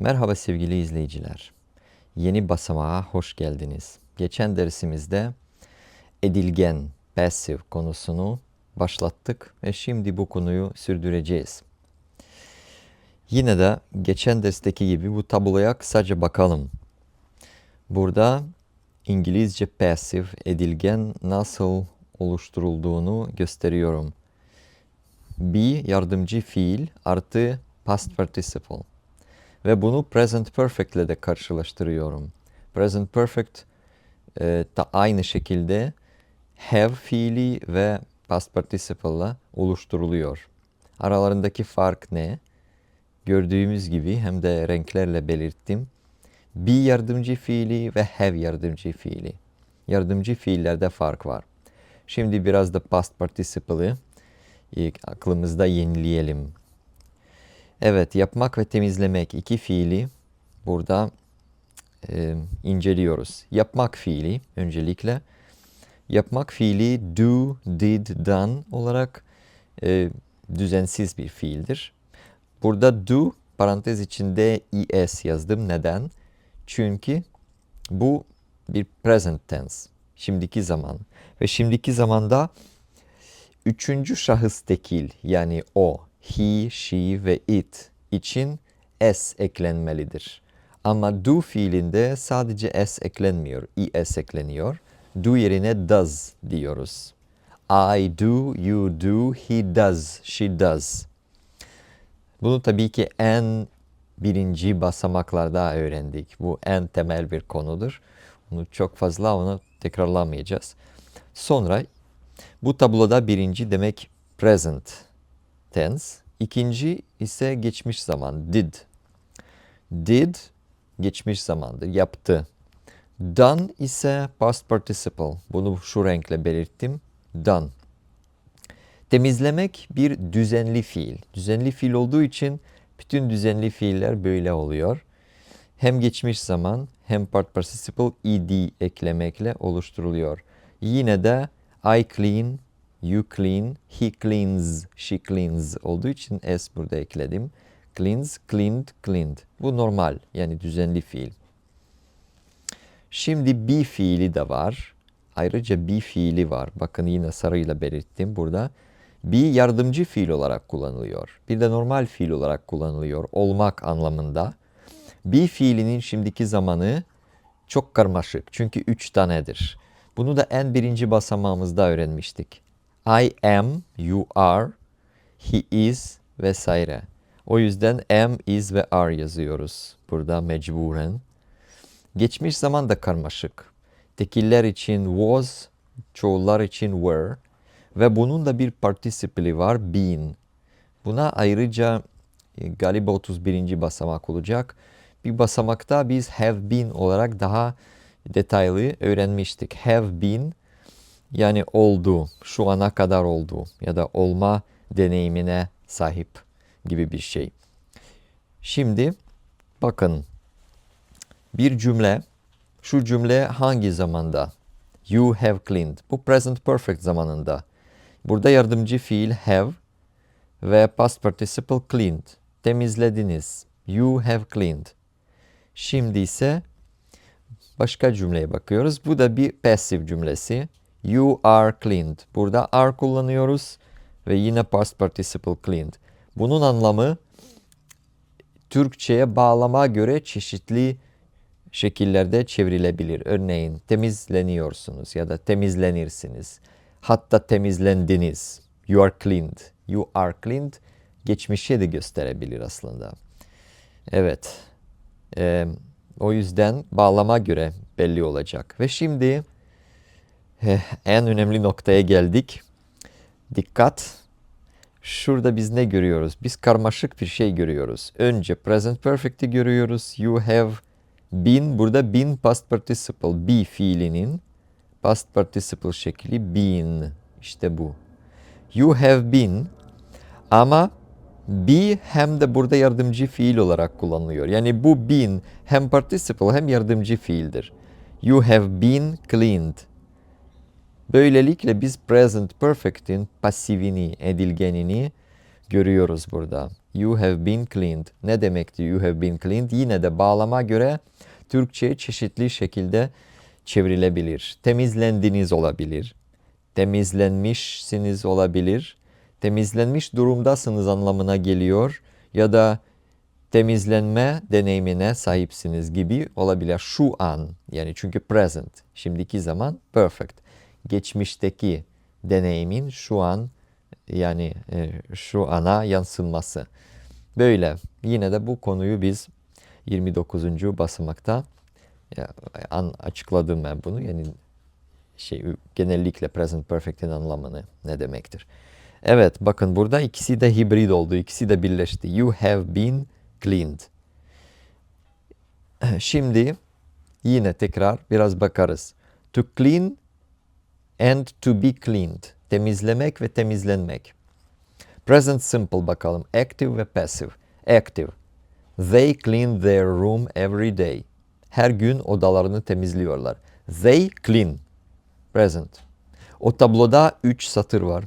Merhaba sevgili izleyiciler. Yeni basamağa hoş geldiniz. Geçen dersimizde edilgen, passive konusunu başlattık ve şimdi bu konuyu sürdüreceğiz. Yine de geçen dersteki gibi bu tabloya kısaca bakalım. Burada İngilizce passive, edilgen nasıl oluşturulduğunu gösteriyorum. Be yardımcı fiil artı past participle. Ve bunu present perfect ile de karşılaştırıyorum. Present perfect e, da aynı şekilde have fiili ve past participle ile oluşturuluyor. Aralarındaki fark ne? Gördüğümüz gibi hem de renklerle belirttim. Be yardımcı fiili ve have yardımcı fiili. Yardımcı fiillerde fark var. Şimdi biraz da past participle'ı e, aklımızda yenileyelim. Evet, yapmak ve temizlemek iki fiili burada e, inceliyoruz. Yapmak fiili öncelikle. Yapmak fiili do, did, done olarak e, düzensiz bir fiildir. Burada do parantez içinde es yazdım. Neden? Çünkü bu bir present tense. Şimdiki zaman. Ve şimdiki zamanda üçüncü şahıs tekil yani o, he, she ve it için s eklenmelidir. Ama do fiilinde sadece s eklenmiyor, es ekleniyor. Do yerine does diyoruz. I do, you do, he does, she does. Bunu tabii ki en birinci basamaklarda öğrendik. Bu en temel bir konudur. Bunu çok fazla onu tekrarlamayacağız. Sonra bu tabloda birinci demek present tense. İkinci ise geçmiş zaman did. Did geçmiş zamandır yaptı. Done ise past participle. Bunu şu renkle belirttim. Done. Temizlemek bir düzenli fiil. Düzenli fiil olduğu için bütün düzenli fiiller böyle oluyor. Hem geçmiş zaman hem part participle ed eklemekle oluşturuluyor. Yine de I clean, you clean, he cleans, she cleans olduğu için s burada ekledim. Cleans, cleaned, cleaned. Bu normal yani düzenli fiil. Şimdi be fiili de var. Ayrıca be fiili var. Bakın yine sarıyla belirttim burada. Be yardımcı fiil olarak kullanılıyor. Bir de normal fiil olarak kullanılıyor. Olmak anlamında. Be fiilinin şimdiki zamanı çok karmaşık. Çünkü üç tanedir. Bunu da en birinci basamağımızda öğrenmiştik. I am, you are, he is vesaire. O yüzden am, is ve are yazıyoruz burada mecburen. Geçmiş zaman da karmaşık. Tekiller için was, çoğullar için were ve bunun da bir participle'i var been. Buna ayrıca e, galiba 31. basamak olacak. Bir basamakta biz have been olarak daha detaylı öğrenmiştik. Have been yani oldu, şu ana kadar oldu ya da olma deneyimine sahip gibi bir şey. Şimdi bakın bir cümle, şu cümle hangi zamanda? You have cleaned. Bu present perfect zamanında. Burada yardımcı fiil have ve past participle cleaned. Temizlediniz. You have cleaned. Şimdi ise başka cümleye bakıyoruz. Bu da bir passive cümlesi. You are cleaned. Burada are kullanıyoruz ve yine past participle cleaned. Bunun anlamı Türkçe'ye bağlama göre çeşitli şekillerde çevrilebilir. Örneğin temizleniyorsunuz ya da temizlenirsiniz. Hatta temizlendiniz. You are cleaned. You are cleaned. Geçmişe de gösterebilir aslında. Evet. Ee, o yüzden bağlama göre belli olacak. Ve şimdi en önemli noktaya geldik. Dikkat. Şurada biz ne görüyoruz? Biz karmaşık bir şey görüyoruz. Önce present perfect'i görüyoruz. You have been. Burada been past participle. Be fiilinin past participle şekli been. İşte bu. You have been ama be hem de burada yardımcı fiil olarak kullanılıyor. Yani bu been hem participle hem yardımcı fiildir. You have been cleaned. Böylelikle biz present perfect'in pasifini, edilgenini görüyoruz burada. You have been cleaned. Ne demekti you have been cleaned? Yine de bağlama göre Türkçe çeşitli şekilde çevrilebilir. Temizlendiniz olabilir. Temizlenmişsiniz olabilir. Temizlenmiş durumdasınız anlamına geliyor. Ya da temizlenme deneyimine sahipsiniz gibi olabilir. Şu an yani çünkü present şimdiki zaman perfect. Geçmişteki deneyimin şu an yani e, şu ana yansınması. Böyle yine de bu konuyu biz 29. basamakta an, açıkladım ben bunu. Yani şey genellikle present perfect'in anlamını ne demektir. Evet bakın burada ikisi de hibrit oldu. ikisi de birleşti. You have been cleaned. Şimdi yine tekrar biraz bakarız. To clean and to be cleaned. Temizlemek ve temizlenmek. Present simple bakalım. Active ve passive. Active. They clean their room every day. Her gün odalarını temizliyorlar. They clean. Present. O tabloda 3 satır var.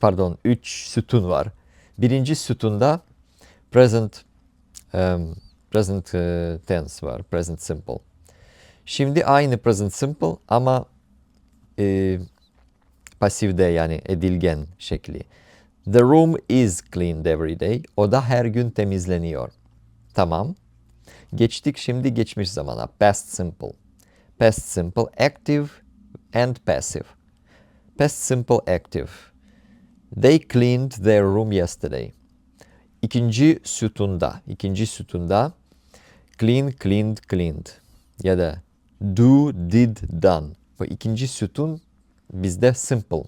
Pardon 3 sütun var. Birinci sütunda present um, present uh, tense var. Present simple. Şimdi aynı present simple ama e, pasifde yani edilgen şekli. The room is cleaned every day. Oda her gün temizleniyor. Tamam. Geçtik şimdi geçmiş zamana. Past simple. Past simple active and passive. Past simple active. They cleaned their room yesterday. İkinci sütunda, ikinci sütunda clean, cleaned, cleaned ya da do, did, done. Bu ikinci sütun bizde simple.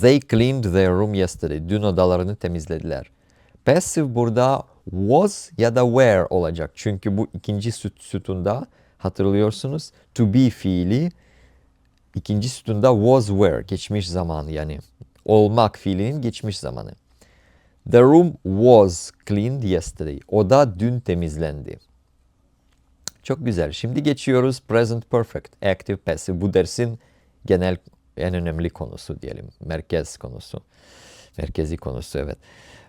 They cleaned their room yesterday. Dün odalarını temizlediler. Passive burada was ya da were olacak. Çünkü bu ikinci süt, sütunda hatırlıyorsunuz to be fiili ikinci sütunda was were geçmiş zamanı yani olmak fiilinin geçmiş zamanı. The room was cleaned yesterday. Oda dün temizlendi. Çok güzel. Şimdi geçiyoruz present perfect, active passive. Bu dersin genel en önemli konusu diyelim. Merkez konusu. Merkezi konusu evet.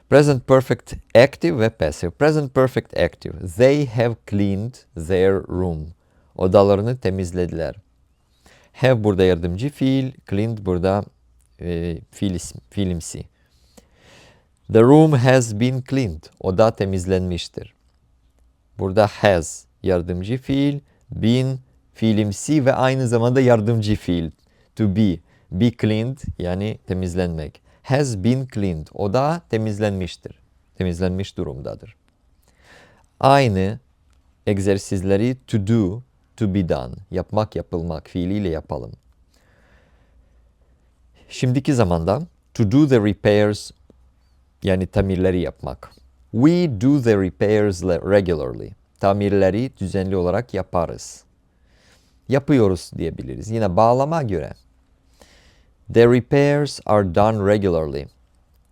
Present perfect active ve passive. Present perfect active. They have cleaned their room. Odalarını temizlediler. Have burada yardımcı fiil. Cleaned burada e, fiil ismi, fiilimsi. The room has been cleaned. Oda temizlenmiştir. Burada has yardımcı fiil, been fiilimsi ve aynı zamanda yardımcı fiil. To be, be cleaned yani temizlenmek. Has been cleaned. Oda temizlenmiştir. Temizlenmiş durumdadır. Aynı egzersizleri to do, to be done. Yapmak, yapılmak fiiliyle yapalım. Şimdiki zamanda to do the repairs yani tamirleri yapmak. We do the repairs regularly. Tamirleri düzenli olarak yaparız. Yapıyoruz diyebiliriz. Yine bağlama göre. The repairs are done regularly.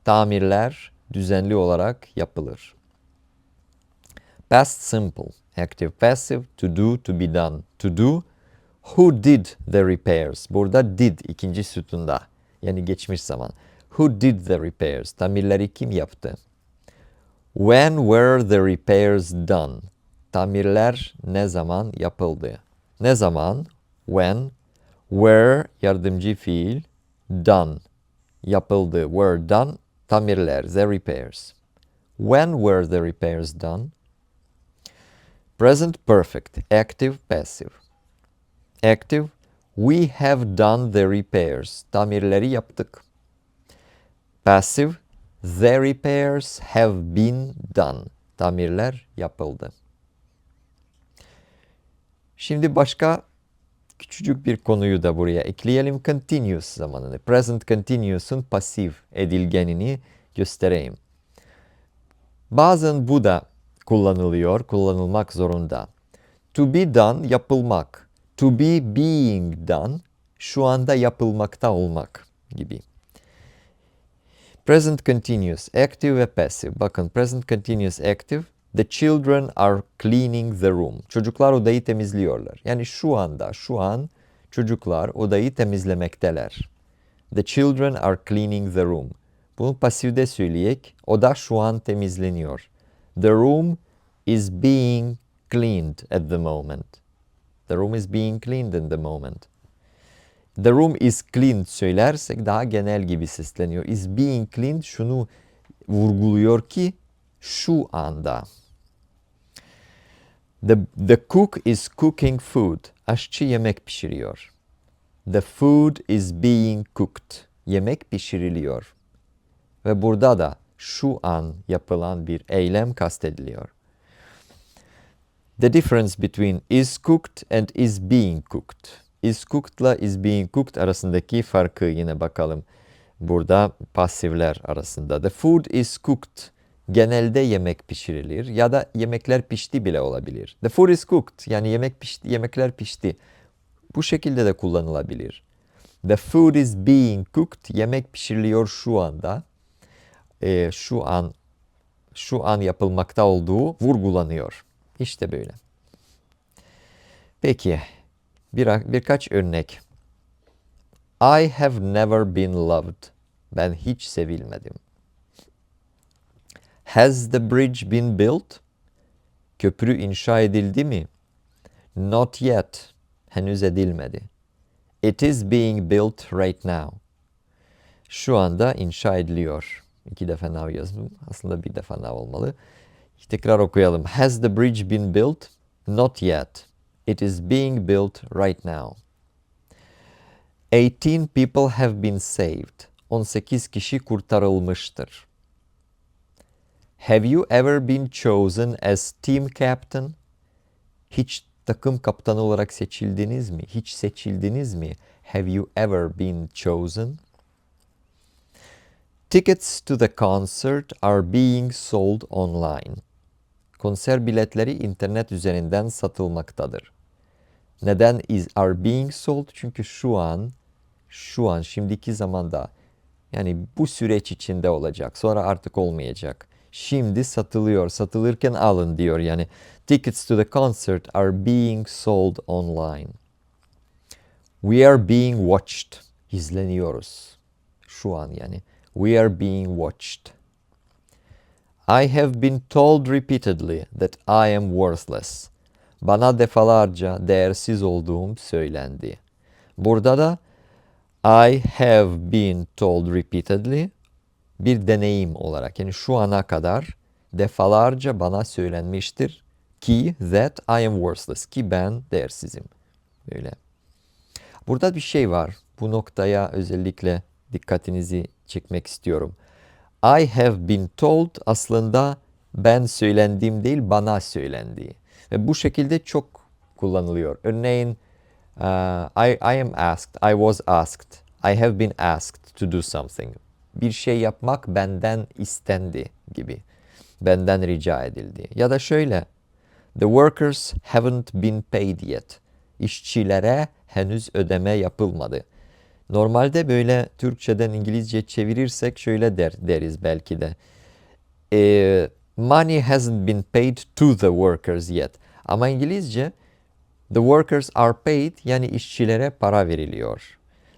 Tamirler düzenli olarak yapılır. Past simple, active passive, to do, to be done. To do, who did the repairs? Burada did ikinci sütunda. Yani geçmiş zaman. Who did the repairs? Tamirleri kim yaptı? When were the repairs done? Tamirler ne zaman yapıldı? Ne zaman? When. Were yardımcı fiil. Done. Yapıldı. Were done. Tamirler. The repairs. When were the repairs done? Present perfect. Active passive. Active. We have done the repairs. Tamirleri yaptık. Passive. The repairs have been done. Tamirler yapıldı. Şimdi başka küçücük bir konuyu da buraya ekleyelim. Continuous zamanını. Present continuous'un pasif edilgenini göstereyim. Bazen bu da kullanılıyor, kullanılmak zorunda. To be done yapılmak. To be being done şu anda yapılmakta olmak gibi. Present continuous, active ve passive. Bakın present continuous active. The children are cleaning the room. Çocuklar odayı temizliyorlar. Yani şu anda, şu an çocuklar odayı temizlemekteler. The children are cleaning the room. Bunu pasifde söyleyek. O da şu an temizleniyor. The room is being cleaned at the moment. The room is being cleaned in the moment. The room is cleaned söylersek daha genel gibi sesleniyor. Is being cleaned şunu vurguluyor ki şu anda. The, the cook is cooking food. Aşçı yemek pişiriyor. The food is being cooked. Yemek pişiriliyor. Ve burada da şu an yapılan bir eylem kastediliyor. The difference between is cooked and is being cooked. Is cooked'la is being cooked arasındaki farkı yine bakalım. Burada pasifler arasında. The food is cooked. Genelde yemek pişirilir ya da yemekler pişti bile olabilir. The food is cooked yani yemek pişti, yemekler pişti. Bu şekilde de kullanılabilir. The food is being cooked. Yemek pişiriliyor şu anda. Ee, şu an şu an yapılmakta olduğu vurgulanıyor. İşte böyle. Peki bir, birkaç örnek. I have never been loved. Ben hiç sevilmedim. Has the bridge been built? Köprü inşa edildi mi? Not yet. Henüz edilmedi. It is being built right now. Şu anda inşa ediliyor. İki defa now yazdım. Aslında bir defa now olmalı. Tekrar okuyalım. Has the bridge been built? Not yet. It is being built right now. 18 people have been saved. 18 kişi kurtarılmıştır. Have you ever been chosen as team captain? Hiç takım kaptanı olarak seçildiniz mi? Hiç seçildiniz mi? Have you ever been chosen? Tickets to the concert are being sold online. Konser biletleri internet üzerinden satılmaktadır. Neden is are being sold? Çünkü şu an şu an şimdiki zamanda yani bu süreç içinde olacak. Sonra artık olmayacak. Şimdi satılıyor. Satılırken alın diyor. Yani tickets to the concert are being sold online. We are being watched. İzleniyoruz. Şu an yani. We are being watched. I have been told repeatedly that I am worthless. Bana defalarca değersiz olduğum söylendi. Burada da I have been told repeatedly bir deneyim olarak yani şu ana kadar defalarca bana söylenmiştir ki that I am worthless ki ben değersizim. Böyle. Burada bir şey var. Bu noktaya özellikle dikkatinizi çekmek istiyorum. I have been told aslında ben söylendiğim değil bana söylendi. Ve bu şekilde çok kullanılıyor. Örneğin uh, I, I am asked, I was asked, I have been asked to do something. Bir şey yapmak benden istendi gibi. Benden rica edildi. Ya da şöyle. The workers haven't been paid yet. İşçilere henüz ödeme yapılmadı. Normalde böyle Türkçeden İngilizce çevirirsek şöyle der, deriz belki de. E, money hasn't been paid to the workers yet. Ama İngilizce the workers are paid yani işçilere para veriliyor.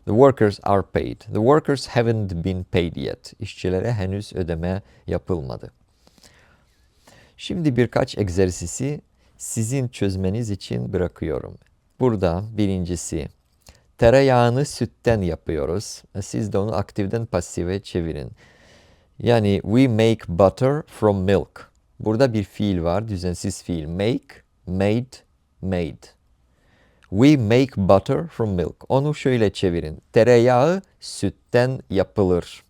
The workers are paid. The workers haven't been paid yet. İşçilere henüz ödeme yapılmadı. Şimdi birkaç egzersizi sizin çözmeniz için bırakıyorum. Burada birincisi tereyağını sütten yapıyoruz. Siz de onu aktiften pasife çevirin. Yani we make butter from milk. Burada bir fiil var, düzensiz fiil. Make, made, made. We make butter from milk. Onu şöyle çevirin. Tereyağı sütten yapılır.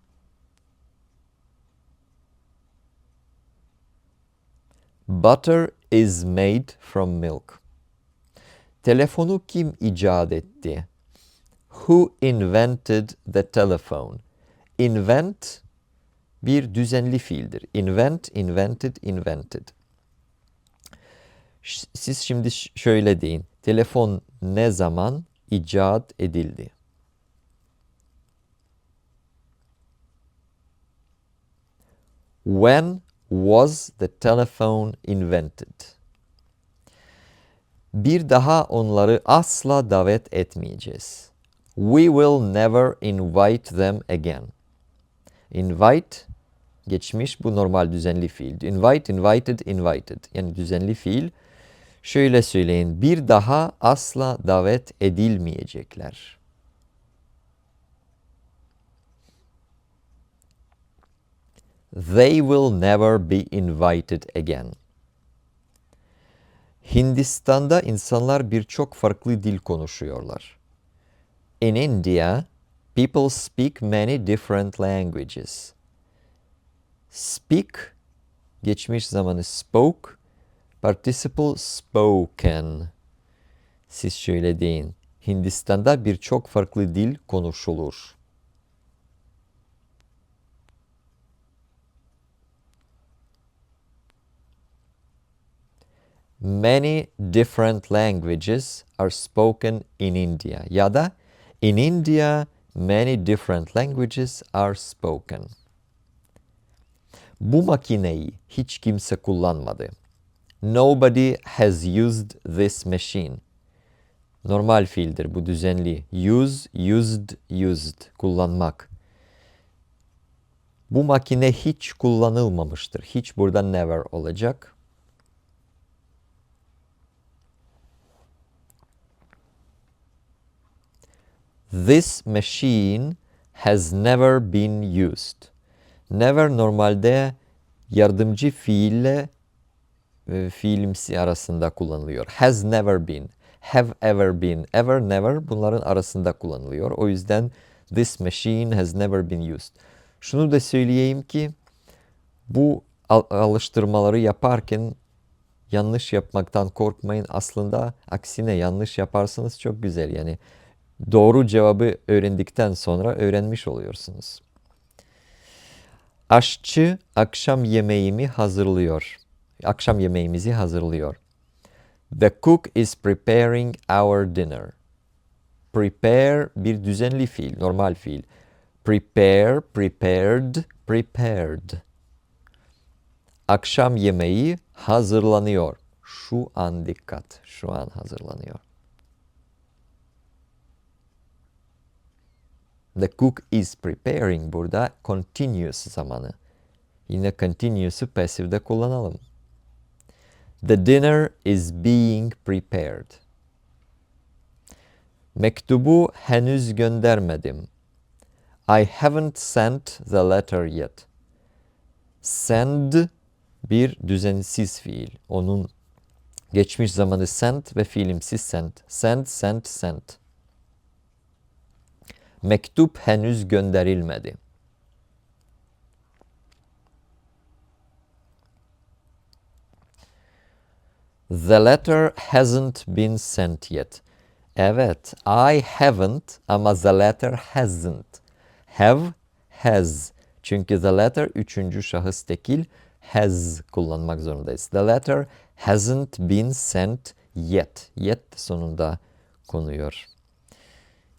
Butter is made from milk. Telefonu kim icat etti? Who invented the telephone? Invent bir düzenli fiildir. Invent, invented, invented. Siz şimdi şöyle deyin. Telefon ne zaman icat edildi? When was the telephone invented? Bir daha onları asla davet etmeyeceğiz. We will never invite them again. Invite geçmiş bu normal düzenli fiil. Invite, invited, invited. Yani düzenli fiil. Şöyle söyleyin. Bir daha asla davet edilmeyecekler. They will never be invited again. Hindistan'da insanlar birçok farklı dil konuşuyorlar. In India, people speak many different languages. Speak, geçmiş zamanı spoke, participle spoken. Siz şöyle deyin. Hindistan'da birçok farklı dil konuşulur. Many different languages are spoken in India. Ya da in India many different languages are spoken. Bu makineyi hiç kimse kullanmadı. Nobody has used this machine. Normal fiildir bu düzenli. Use, used, used. Kullanmak. Bu makine hiç kullanılmamıştır. Hiç burada never olacak. This machine has never been used. Never normalde yardımcı fiille e, fiilimsi arasında kullanılıyor. Has never been, have ever been, ever never bunların arasında kullanılıyor. O yüzden this machine has never been used. Şunu da söyleyeyim ki bu alıştırmaları yaparken yanlış yapmaktan korkmayın. Aslında aksine yanlış yaparsanız çok güzel. Yani doğru cevabı öğrendikten sonra öğrenmiş oluyorsunuz. Aşçı akşam yemeğimi hazırlıyor. Akşam yemeğimizi hazırlıyor. The cook is preparing our dinner. Prepare bir düzenli fiil, normal fiil. Prepare, prepared, prepared. Akşam yemeği hazırlanıyor. Şu an dikkat. Şu an hazırlanıyor. The cook is preparing burada continuous zamanı. Yine continuous'u passiv'de kullanalım. The dinner is being prepared. Mektubu henüz göndermedim. I haven't sent the letter yet. Send bir düzensiz fiil. Onun geçmiş zamanı sent ve fiilimsiz sent. Send, sent, sent. Mektup henüz gönderilmedi. The letter hasn't been sent yet. Evet, I haven't ama the letter hasn't. Have, has. Çünkü the letter üçüncü şahıs tekil has kullanmak zorundayız. The letter hasn't been sent yet. Yet sonunda konuyor.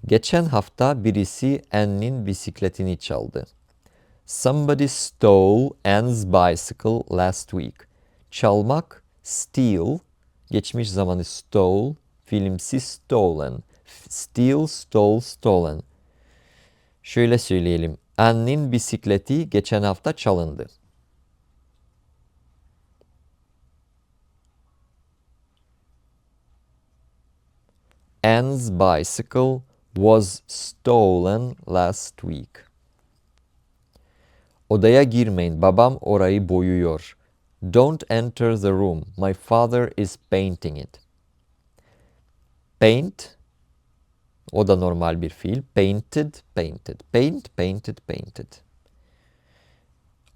Geçen hafta birisi Anne'nin bisikletini çaldı. Somebody stole Anne's bicycle last week. Çalmak, steal, geçmiş zamanı stole, filmsi stolen. Steal, stole, stolen. Şöyle söyleyelim. Anne'nin bisikleti geçen hafta çalındı. Anne's bicycle was stolen last week. Odaya girmeyin. Babam orayı boyuyor. Don't enter the room. My father is painting it. Paint o da normal bir fiil. Painted, painted. Paint, painted, painted.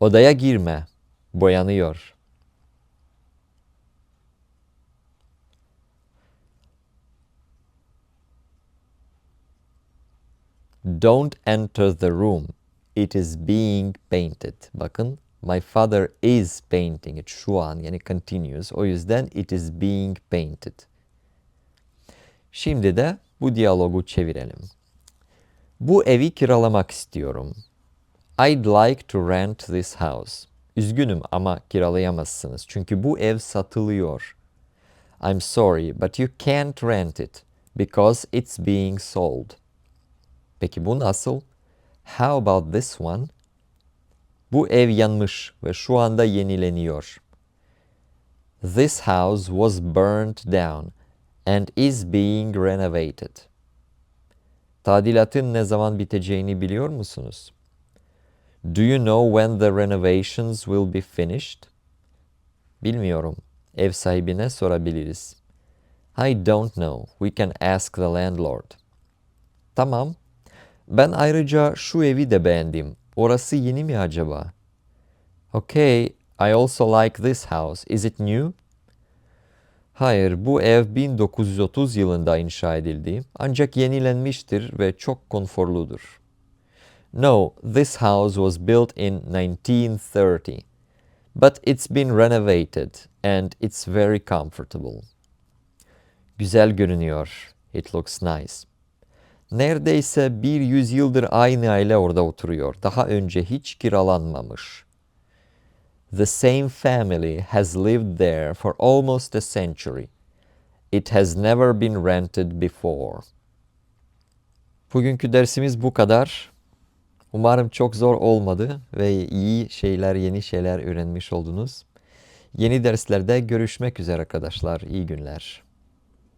Odaya girme. Boyanıyor. Don't enter the room. It is being painted. Bakın my father is painting it şu an yani continuous. O yüzden it is being painted. Şimdi de bu diyalogu çevirelim. Bu evi kiralamak istiyorum. I'd like to rent this house. Üzgünüm ama kiralayamazsınız çünkü bu ev satılıyor. I'm sorry but you can't rent it because it's being sold. Peki bu nasıl? How about this one? Bu ev yanmış ve şu anda yenileniyor. This house was burnt down and is being renovated. Tadilatın ne zaman biteceğini biliyor musunuz? Do you know when the renovations will be finished? Bilmiyorum. Ev sahibine sorabiliriz. I don't know. We can ask the landlord. Tamam. Ben ayrıca şu evi de beğendim. Orası yeni mi acaba? Okay, I also like this house. Is it new? Hayır, bu ev 1930 yılında inşa edildi. Ancak yenilenmiştir ve çok konforludur. No, this house was built in 1930. But it's been renovated and it's very comfortable. Güzel görünüyor. It looks nice. Neredeyse bir yüzyıldır aynı aile orada oturuyor. Daha önce hiç kiralanmamış. The same family has lived there for almost a century. It has never been rented before. Bugünkü dersimiz bu kadar. Umarım çok zor olmadı ve iyi şeyler, yeni şeyler öğrenmiş oldunuz. Yeni derslerde görüşmek üzere arkadaşlar. İyi günler.